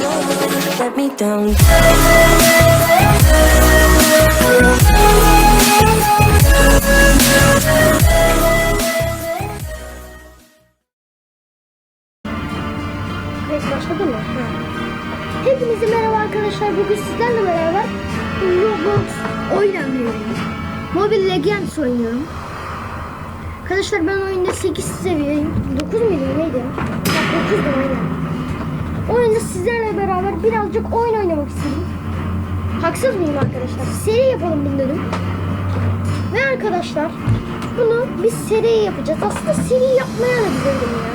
let me down. Kayıt başladı mı? Ha. Hepinize merhaba arkadaşlar. Bugün sizlerle beraber Roblox oynamıyorum. Mobile Legends oynuyorum. Arkadaşlar ben oyunda 8 seviyeyim. 9 muydu neydi? Ya 9'du aynen. Oyunda sizlerle beraber birazcık oyun oynamak istedim. Haksız mıyım arkadaşlar? Seri yapalım bunu dedim. Ve arkadaşlar bunu biz seri yapacağız. Aslında seri yapmaya da bilirdim ya.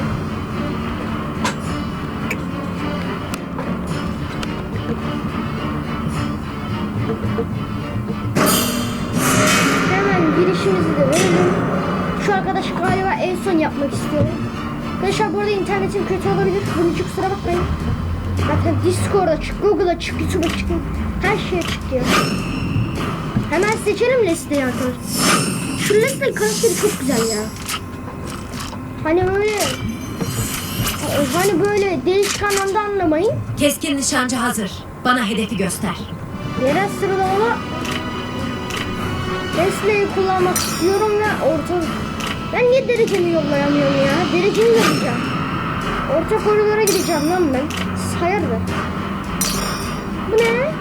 Hemen girişimizi de verelim. Şu arkadaş galiba en son yapmak istiyorum. Arkadaşlar bu arada internetim kötü olabilir. Bunun için kusura bakmayın. Zaten Discord'a çık, Google'a çık, YouTube'a çık. Her şeye çıkıyor. Hemen seçelim listeyi arkadaşlar. Şu Leslie karakteri çok güzel ya. Hani böyle hani böyle değişik anlamda anlamayın. Keskin nişancı hazır. Bana hedefi göster. Yerel sıralama Tesla'yı kullanmak istiyorum ve orta... Ben niye derecemi yollayamıyorum ya? Derecemi yollayacağım. Orta koridora gideceğim lan ben. Hayırdır? Bu ne?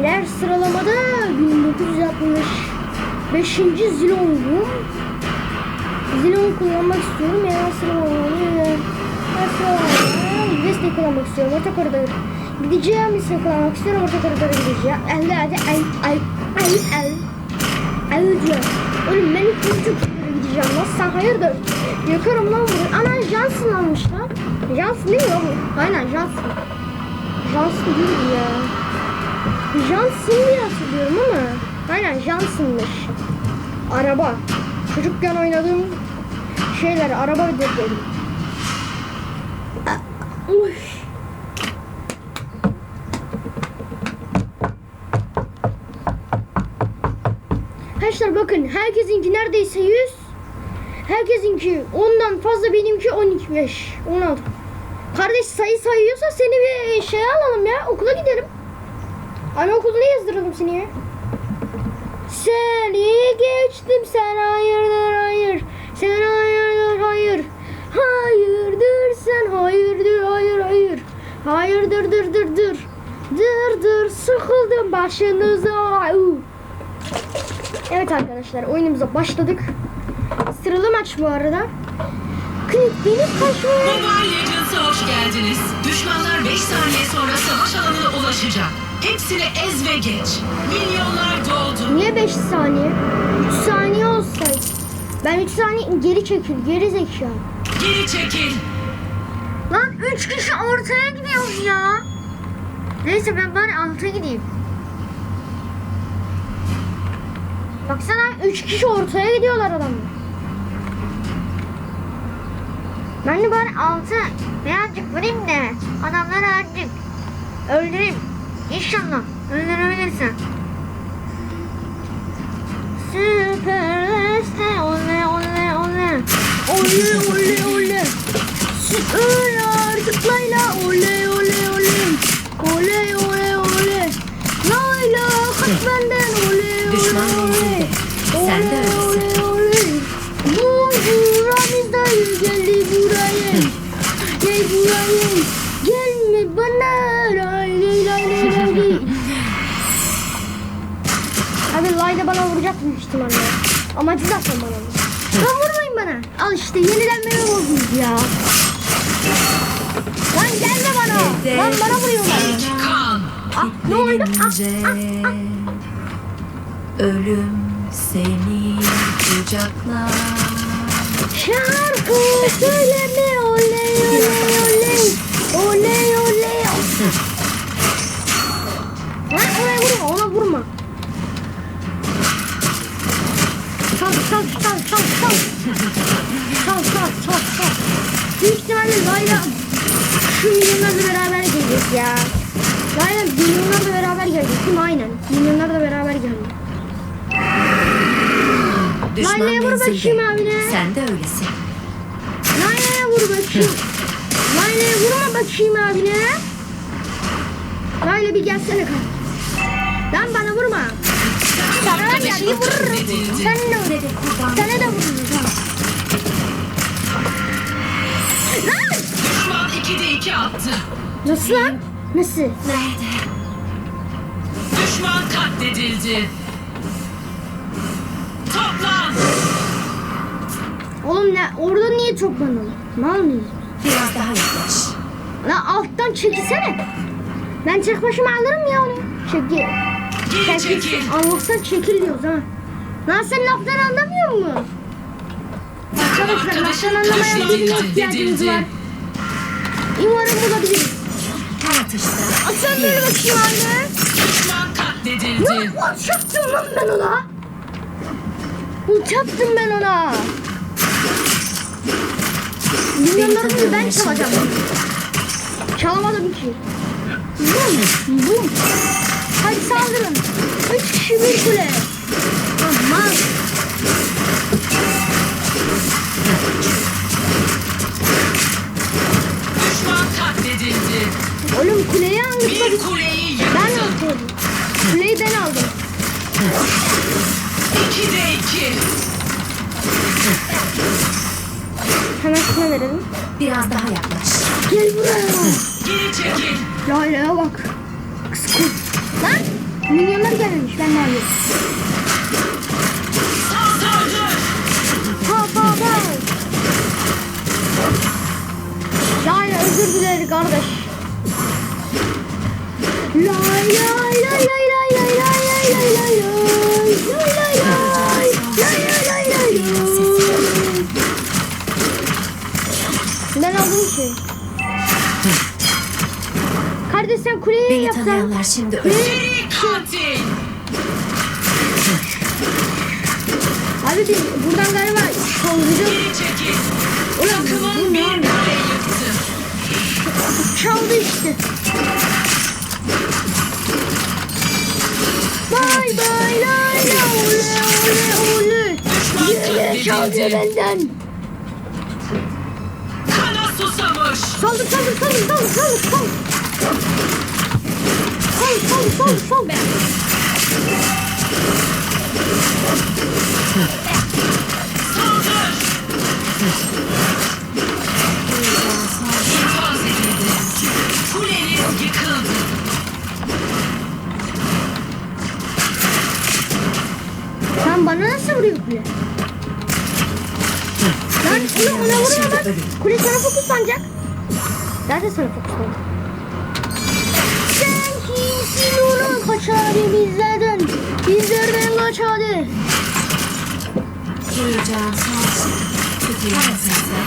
İler sıralamada 1965. Zilong'um. Zilong kullanmak istiyorum ya sıralamada. Ben sıralamada Destek kullanmak istiyorum. Orta koridora gideceğim. Destek kullanmak istiyorum. Orta koridora gideceğim. El hadi el el el el. El diyor. Oğlum ben ilk çocuk gideceğim. Nasıl sen hayırdır? Yakarım lan bunu. Ana Johnson almış lan. Johnson değil mi o bu? Aynen Johnson. Johnson değil ya. Johnson diye hatırlıyorum ama. Aynen Johnson'mış. Araba. Çocukken oynadığım şeyler araba dedim. Uy. Arkadaşlar bakın herkesinki neredeyse 100. Herkesinki ondan fazla benimki 12 5 16. Kardeş sayı sayıyorsa seni bir şey alalım ya okula gidelim. Anaokuluna yazdıralım seni ya. Seni geçtim sen hayırdır hayır. Sen hayırdır hayır. Hayırdır sen hayırdır hayır hayır. Hayırdır dır dır dır. Dır dır sıkıldım başınıza. Uu. Evet arkadaşlar oyunumuza başladık. Sıralı maç bu arada. Klik benim kaçmaya. Mobile Legends'a hoş geldiniz. Düşmanlar 5 saniye sonra savaş alanına ulaşacak. Hepsini ez ve geç. Milyonlar doldu. Niye 5 saniye? 3 saniye olsaydı. Ben 3 saniye geri çekil, geri zekalı. Geri çekil. Lan 3 kişi ortaya gidiyoruz ya. Neyse ben bari alta gideyim. Baksana 3 kişi ortaya gidiyorlar adamlar. Ben de bari altı birazcık vurayım da adamları azıcık öldüreyim. İnşallah öldürebilirsin. Vuracak büyük ihtimalle. Amacı zaten bana vuracak. Lan vurmayın bana. Al işte yenilenmeye bozdunuz ya. Lan gelme bana. Lan bana vuruyorlar. Ah, ne oldu? Ah, Gelince ölüm seni kucaklar. Şarkı söyleme oley oley oley. Oley oley. Lan oraya vurma ona vurma. Çal çal çal çal çal. Çal çal çal. Büyük ihtimalle Layla şu milyonlarla beraber gelecek ya. Layla milyonlarla beraber gelecek değil mi? Aynen. Milyonlarla beraber geldi. Düşman Layla'ya vur bakayım abine. Sen de öylesin. Layla'ya vur bakayım. Layla vurma bakayım abine. Layla bir gelsene kanka. Lan bana vurma. Ya bir vururum. Sen de vur. Sana da vururum. Lan! Düşman 2'de 2 attı. Nasıl lan? Nasıl? Nerede? Düşman katledildi. Toplan. Oğlum ne? Orada niye toplanalım? Mal mıyız? Biraz daha yaklaş. Lan alttan çekilsene. Ben tek başıma alırım ya onu. Çekil. Geri Çekil. Allah'tan çekil diyoruz ha. Lan sen laftan anlamıyor musun? Arkadaşlar laftan anlamayan birine ihtiyacımız var. Umarım bulabiliriz. Tartışsa. Sen böyle bakayım anne. Düşman katledildi. Lan uçaktım lan ben ona. Uçaktım ben ona. Milyonlarını ben çalacağım. Çalamadım ki. Bum bum. Hadi saldırın. Üç kişi bir kule. Aman. Düşman katledildi. Oğlum kuleyi aldık. Bir kuleyi Ben yıktı. aldım. Kuleyi ben aldım. 2'de 2. Hemen şuna verelim. Biraz daha yaklaş. Gel buraya. Geri çekil. Layla'ya bak. Kız. Lan milyonlar gelmemiş ben ne alıyorum. Ha ha ha. Layla özür dilerim kardeş. Lay lay lay lay lay lay lay lay lay lay lay lay lay Kardeş sen kuleyi Beni yapsan. tanıyanlar şimdi öyle. Seri katil. Abi biz buradan galiba kaldıracağız. Geri çekil. Takımın bir kule yıktı. Çaldı işte. Bay bay lay la ole ole ole. Düşman Yine çaldı katledildi. benden. Kana susamış. Saldır saldır saldır saldır saldır saldır. Saldır saldır saldır saldır. Saldır. İnfaz edildi. Kuleniz yıkıldı. Sen bana nasıl vuruyor kule? Lan oğlum ona vurma lan. Kule sana fokuslanacak. Nerede sana fokuslanacak? Oğlum? Kaç hadi bizlerden. Bizlerden kaç hadi. Duyacağım son şey. Kötüyüm sesle.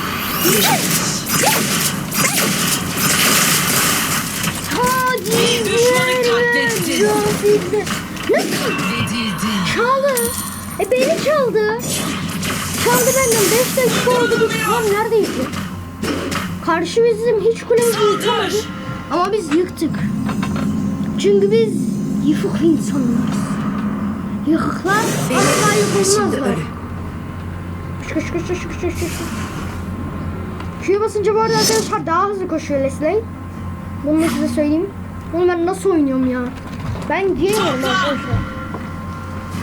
Hadi düşmanı katlettin. Nasıl? Çaldı. E beni çaldı. Çaldı benden. 5 dakika oldu. Biz tam neredeyiz? Karşı bizim hiç kulemizi yıkamadı. Ama biz yıktık. Çünkü biz yıkık insanlarız. Yıkıklar asla yıkılmazlar. Koş koş koş koş koş koş. Q'ya basınca bu arada arkadaşlar daha hızlı koşuyor Leslie. Bunu da size söyleyeyim. Oğlum ben nasıl oynuyorum ya? Ben diyemiyorum arkadaşlar.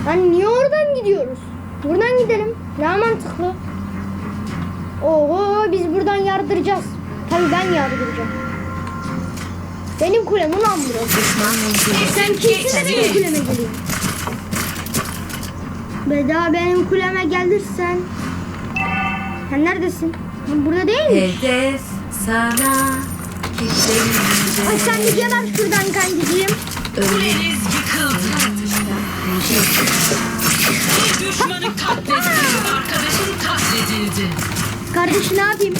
Lan niye oradan gidiyoruz? Buradan gidelim. Daha mantıklı. Oho biz buradan yardıracağız. Tabii ben yardıracağım. Benim kulem ulan burası. Sen kimsin de benim kuleme geliyorsun? Ve daha benim kuleme gelirsen. Sen neredesin? Burada değil mi? Hedef sana kilitlenince. Ay sen bir geber şuradan kankacığım. Kuleniz yıkıldı. Bir düşmanı katledildi. Arkadaşın katledildi. Kardeş ne yapayım?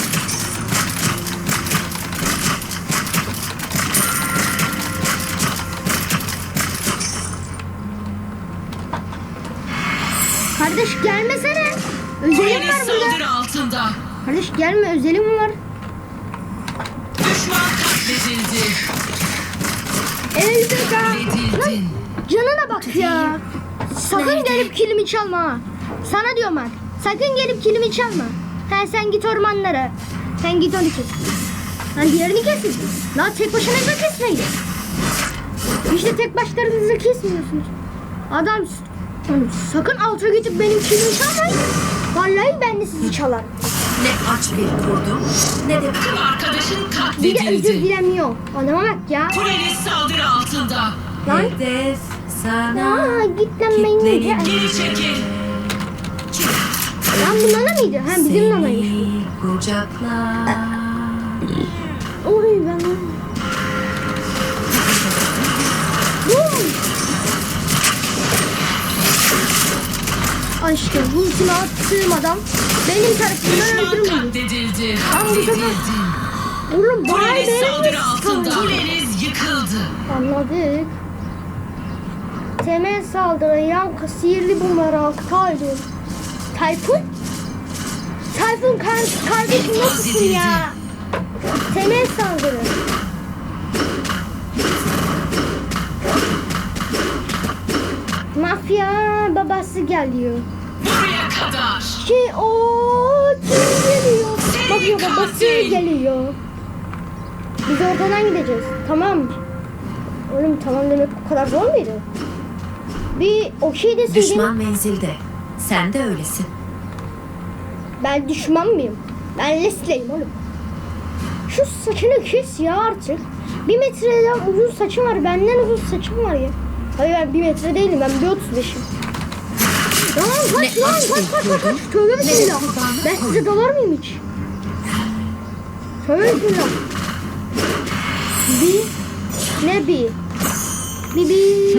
Özelim var burada. altında. Kardeş gelme özelim var. Düşman katledildi. Lan Katledildin. canına bak ya. Sakın gelip kilimi çalma. ha. Sana diyorum bak. Sakın gelip kilimi çalma. Ha, sen git ormanlara. Sen git onu kes. Hani diğerini kesin. Lan tek başınıza kesmeyin. İşte tek başlarınızı kesmiyorsunuz. Adam sakın alta gidip benim kilimi çalmayın. Vallahi ben de sizi çalarım. Ne aç bir kurdum ne de Takım arkadaşın Bir de özür katledildi. dilemiyor. Adama bak ya. Kuleniz saldırı altında. Lan. hedef sana Aa git lan beni. kitlenince Geri çekil. Lan bu nana mıydı? Ha bizim nanaymış. seni kucaklar. Oy ben Aşkım ultimi attığım adam benim tarafımdan katledildi. Lan bu sefer-. Oğlum bana saldırı altında. Kuleniz yıkıldı. Anladık. Temel saldırı yan sihirli bumerang Tayfun. Tayfun? Tayfun kar kardeşim nasılsın ya? Temel saldırı. Mafya babası geliyor. Buraya kadar. Ki o kim geliyor? Seri Mafya babası katil. geliyor. Biz oradan gideceğiz. Tamam. Oğlum tamam demek bu kadar zor muydu? Bir okey desin Düşman menzilde. Sen de öylesin. Ben düşman mıyım? Ben Leslie'yim oğlum. Şu saçını kes ya artık. Bir metreden uzun saçım var. Benden uzun saçım var ya. Hayır ben bir metre değilim. Ben bir otuz beşim. Lan kaç lan aç kaç kaç kaç kaç. Tövbe bismillah. Ben size dalar mıyım hiç? Tövbe bismillah. Bir. Ne bir? Bir bir.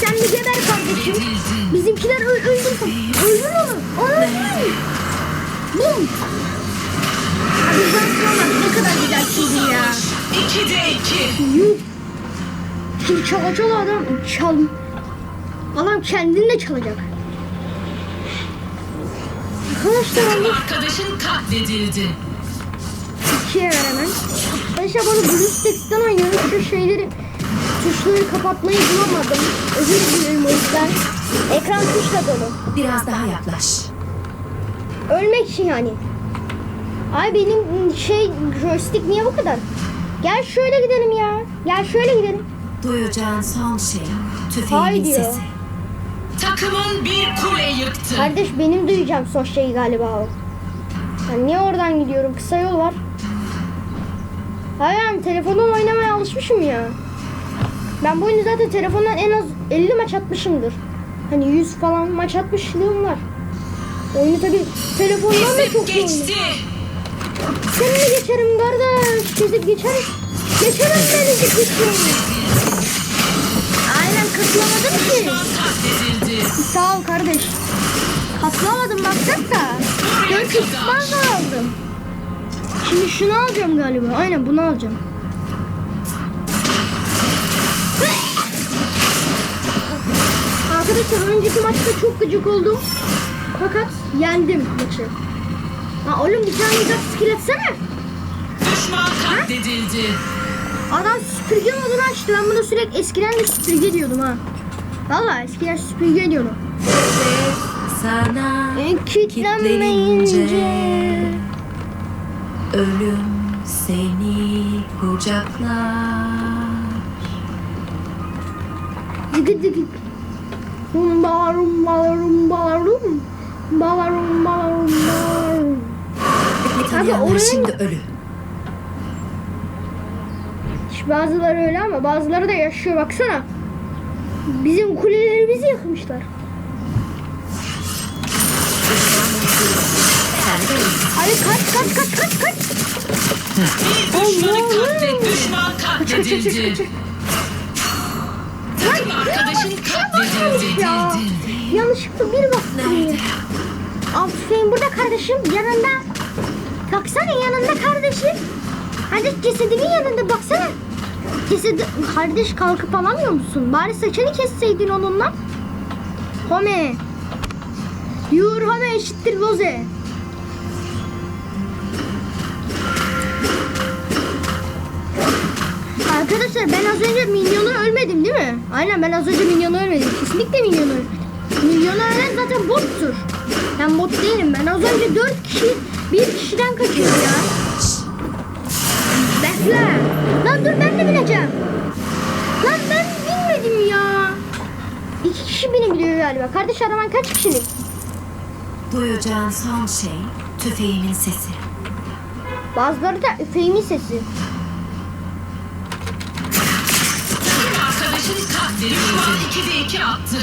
Sen bir geber kardeşim. Bizimkiler öl öldür. Öldür onu. Onu öldür. Bum. Abi ben ne kadar güzel çizdi ya. İkide iki. Yuh. Şimdi çalacalı adam çal. Adam kendini de çalacak. Arkadaşlar Takım arkadaşın katledildi. ikiye ver hemen. Arkadaşlar bana BlueStacks'ten oynuyorum. Şu şeyleri tuşları kapatmayı bulamadım. Özür dilerim o yüzden. Ekran tuşla dolu. Biraz daha yaklaş. Ölmek için yani. Ay benim şey joystick niye bu kadar? Gel şöyle gidelim ya. Gel şöyle gidelim. Duyacağın son şey ya. sesi. Takımın bir kule yıktı. Kardeş benim duyacağım son şeyi galiba o. Ben niye oradan gidiyorum? Kısa yol var. Hayır yani telefondan oynamaya alışmışım ya. Ben bu oyunu zaten telefondan en az 50 maç atmışımdır. Hani 100 falan maç atmışlığım var. Oyunu tabi telefondan da çok iyi oynuyorum. Seninle geçerim kardeş. Gezip geçeriz. Geçerim gezip geçerim. Aynen katılamadım ki. Sağ ol kardeş. Katlamadım baksak da. Ben kısmaz aldım. Şimdi şunu alacağım galiba. Aynen bunu alacağım. Arkadaşlar önceki maçta çok gıcık oldum. Fakat yendim maçı. Ha oğlum bir tane daha skill etsene. Düşman katledildi. Adam süpürge modunu açtı. Ben bunu sürekli eskiden de süpürge diyordum ha. Valla eskiden süpürge diyordum. Sana E, kitlenmeyince. ölüm seni kucaklar. Dıgı dıgı. Rum. Bala rumba rumba rum. Tanıyanlar oraya- şimdi ölü. Bazıları öyle ama bazıları da yaşıyor baksana. Bizim kulelerimizi öylesin. Hadi kaç kaç kaç kaç kaç. Bir düşmanı katlet. Düşman katledildi. Takım arkadaşın katledildi. Ya. Yanlışlıkla bir baktım. Nerede? Al tüfeğin burada kardeşim yanında. Baksana yanında kardeşim. Hadi cesedimin yanında baksana. Cesedi... Kardeş kalkıp alamıyor musun? Bari saçını kesseydin onunla. Home. Yur home eşittir boze. Arkadaşlar ben az önce minyonu ölmedim değil mi? Aynen ben az önce minyonu ölmedim. Kesinlikle minyonu ölmedim. Minyonu ölen zaten bottur. Ben bot değilim. Ben az önce 4 kişi Bir kişiden kaçıyor ya. Bekle. Lan dur ben de bineceğim. Lan ben binmedim ya. İki kişi binebiliyor galiba. Kardeş araban kaç kişilik? Duyacağın son şey tüfeğimin sesi. Bazıları da üfeğimin sesi. Arkadaşın katledildi. Düşman 2'de 2 attı.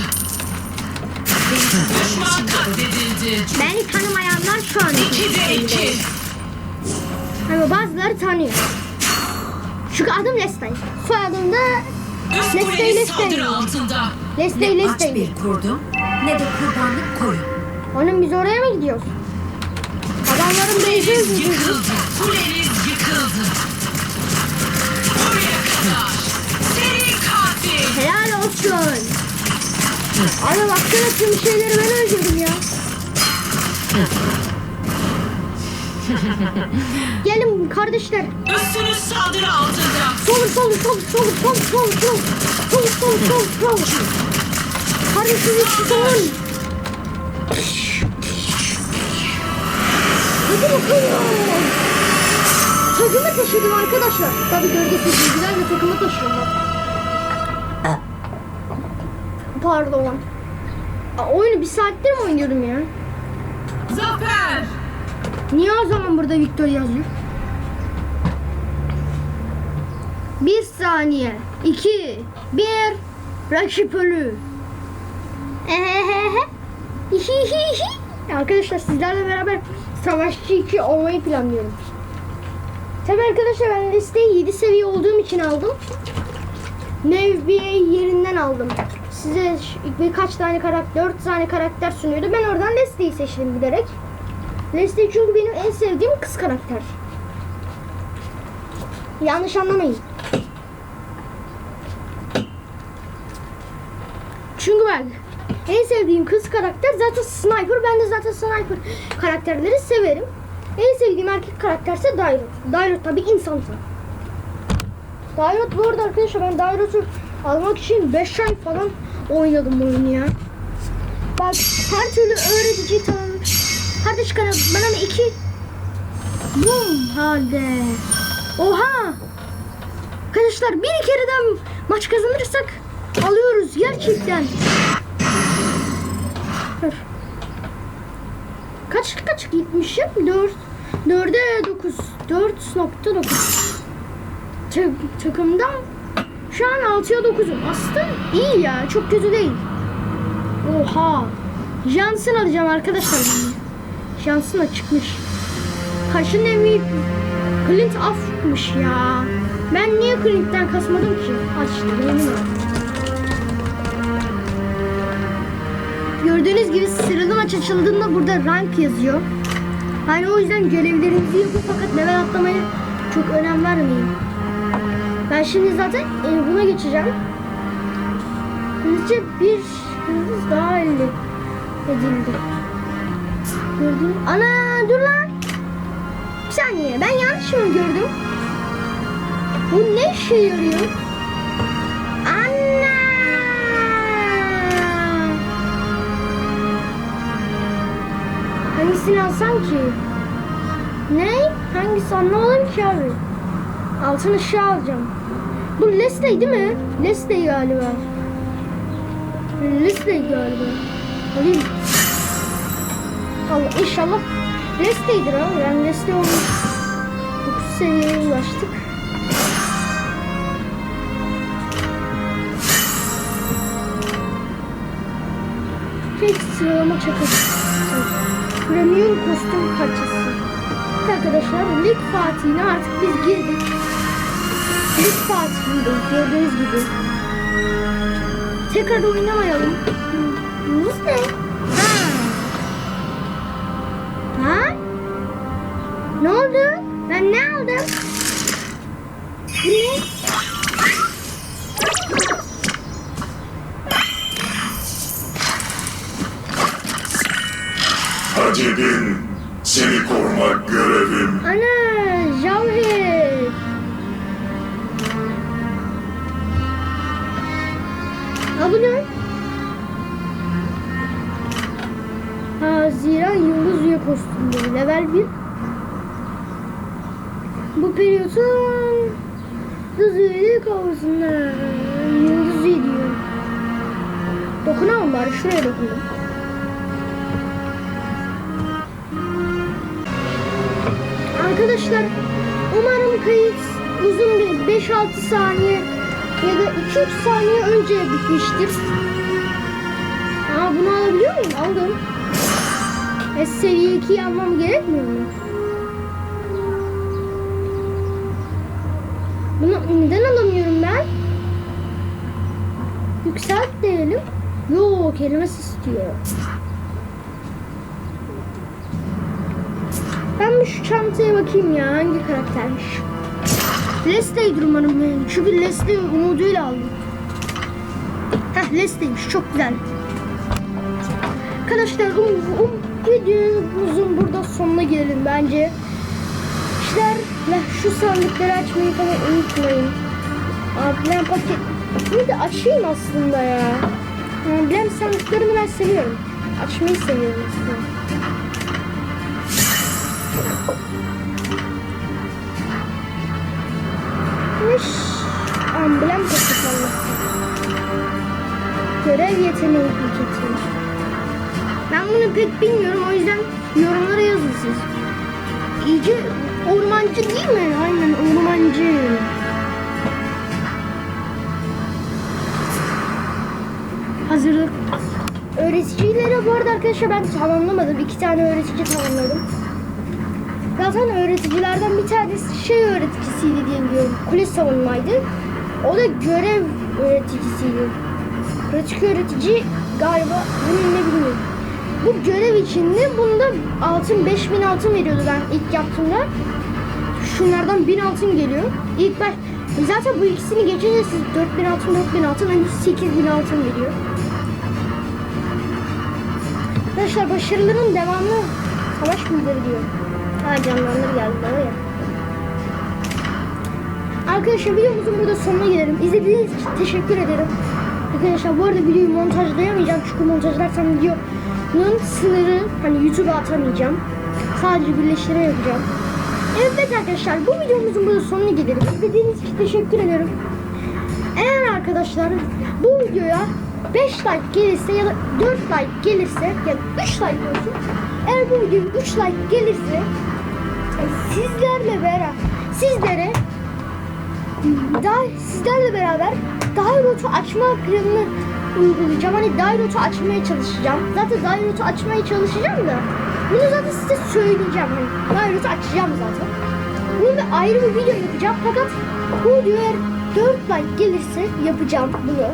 Düşman katledildi. Beni tanımayanlar şu an 2'de 2. Ama bazıları tanıyor. Çünkü adım Lestay. Soyadım da Üst Lestay kuleniz Lestay. saldırı altında. Lestay Ne aç Lestay. bir kurdum ne de kurbanlık koyun. Onun biz oraya mı gidiyoruz? Adamların Kuleniz beyzi yıkıldı. Kuleniz yıkıldı. Buraya kadar. Seri katil. Helal olsun. Abi baksana tüm şeyleri ben öldürdüm ya. Gelin kardeşler. Üstünüz saldırı altında. Sol sol sol sol sol sol sol sol sol sol sol. Kardeşiniz tutun. Hadi bakalım. Takımı taşıdım arkadaşlar. Tabii gölgesiz de takımı taşıyorum. Pardon. Aa, oyunu bir saattir mi oynuyorum ya? Zafer. Niye o zaman burada Victor yazıyor? Bir saniye. iki, bir. Rakip ölü. Arkadaşlar sizlerle beraber Savaşçı 2 olmayı planlıyorum. Tabii arkadaşlar ben listeyi 7 seviye olduğum için aldım. Nevbiye yerinden aldım. Size birkaç tane karakter, 4 tane karakter sunuyordu. Ben oradan Leslie'yi seçtim giderek. Leslie çünkü benim en sevdiğim kız karakter. Yanlış anlamayın. Çünkü bak en sevdiğim kız karakter zaten sniper. Ben de zaten sniper karakterleri severim. En sevdiğim erkek karakterse Dairot. Dairot tabii insansa. Dairot bu arada arkadaşlar ben Dairot'u almak için 5 ay falan oynadım oyunu ya. Bak her türlü öğretici tamam. Kardeş kanal bana bir iki. Bum halde. Oha. Arkadaşlar bir kere daha maç kazanırsak alıyoruz gerçekten. Dur. Kaç kaç gitmişim? 4 4'e 9. 4.9. Tık, takımdan şu an 6'ya 9'um. Aslında iyi ya. Çok kötü değil. Oha. Johnson alacağım arkadaşlar. Johnson çıkmış. Kaşın MVP Clint afmış ya. Ben niye Clint'ten kasmadım ki? Açtı ederim. Gördüğünüz gibi sıralı maç açıldığında burada rank yazıyor. Hani o yüzden görevlerinizi yapın fakat level atlamaya çok önem vermeyin. Ben şimdi zaten e, buna geçeceğim. Hızlıca bir yıldız daha elde edildi. Gördün? Ana dur lan. Bir saniye ben yanlış mı gördüm? Bu ne işe yarıyor? Anna! Hangisini alsam ki? Ne? Hangisi anlamadım ki abi. Altın ışığı alacağım. Bu Leslie değil mi? Leslie galiba. Leslie galiba. Alayım. Allah inşallah Leslie'dir abi. Yani Leslie olmuş. 9 seviyeye ulaştık. Tek sıralama çakısı. Premium kostüm parçası. Evet Arkadaşlar Lig Fatih'ine artık biz girdik. Lig Fatih'indeyiz gördüğünüz gibi. Tekrar oynamayalım. Bu ne? Ha. Ha? Ne oldu? Ben ne aldım? Bu ne? Hadi bin. Seni korumak görevim. Ana Ha bu ne? Haziran Yıldız Üye kostümleri level 1 Bu periyotun hızlı kavusunda yıldız ediyor. Dokunalım bari şuraya dokunalım. Arkadaşlar umarım kayıt uzun bir 5-6 saniye ya da 2-3 saniye önce bitmiştir. Aa bunu alabiliyor muyum? Aldım. E, seviye 2'yi almam gerekmiyor mu? Bunu neden alamıyorum ben? Yükselt diyelim. Yok elmas istiyor. Ben bir şu çantaya bakayım ya hangi karaktermiş. Leslie'dir umarım benim. Çünkü Leslie umuduyla aldım. Heh Leslie'ymiş çok güzel. Arkadaşlar um, um, videomuzun burada sonuna gelelim bence. İşler şu sandıkları açmayı falan unutmayın. Aa, Blem paketini de açayım aslında ya. Yani Blem sandıklarını ben seviyorum. Açmayı seviyorum aslında. Pek bilmiyorum o yüzden yorumlara yazın siz. İyice ormancı değil mi? Aynen ormancı. Hazırlık. Öğreticilere bu arada arkadaşlar ben tamamlamadım. İki tane öğretici tamamladım. Zaten öğreticilerden bir tanesi şey öğreticisiydi diye biliyorum. Kule savunmaydı. O da görev öğreticisiydi. Pratik öğretici galiba bunun ne bilmiyorum. Bu görev içinde bunda altın 5000 altın veriyordu ben ilk yaptığımda. Şunlardan 1000 altın geliyor. İlk baş zaten bu ikisini geçince siz 4000 altın 4000 altın hani 8000 altın veriyor. Arkadaşlar başarıların devamlı savaş müdürü diyor. Ha canlandır geldi bana ya. Arkadaşlar videomuzun burada sonuna gelelim. İzlediğiniz için teşekkür ederim. Arkadaşlar bu arada videoyu montajlayamayacağım çünkü montajlarsam videonun sınırı hani YouTube'a atamayacağım. Sadece birleştirme yapacağım. Evet arkadaşlar bu videomuzun burada sonuna gelelim. İzlediğiniz için teşekkür ederim. Eğer arkadaşlar bu videoya 5 like gelirse ya da 4 like gelirse ya da 3 like olsun. Eğer bu videoya 3 like gelirse e, sizlerle beraber sizlere daha sizlerle beraber Dairotu açma planını uygulayacağım. Hani Dairotu açmaya çalışacağım. Zaten Dairotu açmaya çalışacağım da bunu zaten size söyleyeceğim. Hani Dairotu açacağım zaten. Bunun da ayrı bir video yapacağım. Fakat bu eğer 4 like gelirse yapacağım bunu.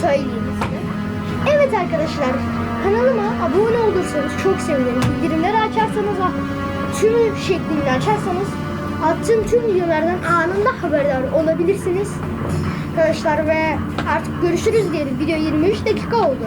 Söyleyeyim size. Evet arkadaşlar kanalıma abone olursanız çok sevinirim. Bildirimleri açarsanız ve tümü şeklinde açarsanız attığım tüm videolardan anında haberdar olabilirsiniz. Arkadaşlar ve artık görüşürüz diyelim. Video 23 dakika oldu.